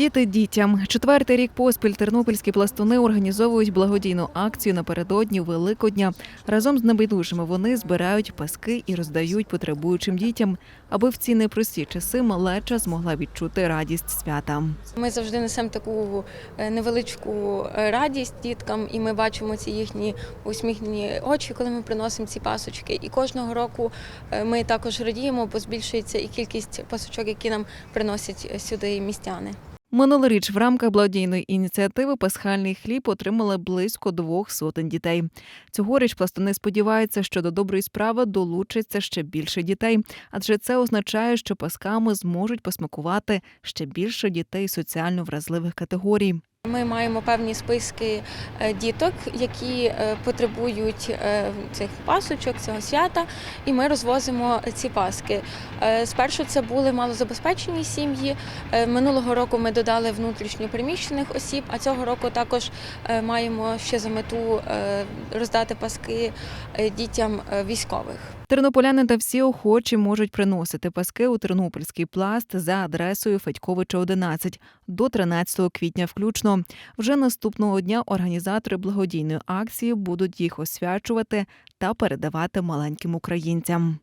Діти дітям. Четвертий рік поспіль тернопільські пластуни організовують благодійну акцію напередодні Великодня. Разом з небайдужими вони збирають паски і роздають потребуючим дітям, аби в ці непрості часи малеча змогла відчути радість свята. Ми завжди несемо таку е, невеличку е, радість діткам, і ми бачимо ці їхні усміхнені очі, коли ми приносимо ці пасочки. І кожного року е, ми також радіємо, бо збільшується і кількість пасочок, які нам приносять сюди містяни. Минулоріч в рамках благодійної ініціативи Пасхальний хліб отримали близько двох сотень дітей. Цьогоріч пластуни сподіваються, що до доброї справи долучиться ще більше дітей, адже це означає, що пасками зможуть посмакувати ще більше дітей соціально вразливих категорій. Ми маємо певні списки е, діток, які е, потребують е, цих пасочок, цього свята, і ми розвозимо ці паски. Спершу це були малозабезпечені сім'ї. Минулого року ми додали внутрішньо переміщених осіб, а цього року також маємо ще за мету роздати паски дітям військових. Тернополяни та всі охочі можуть приносити паски у тернопільський пласт за адресою Федьковича 11 до 13 квітня включно. Вже наступного дня організатори благодійної акції будуть їх освячувати та передавати маленьким українцям.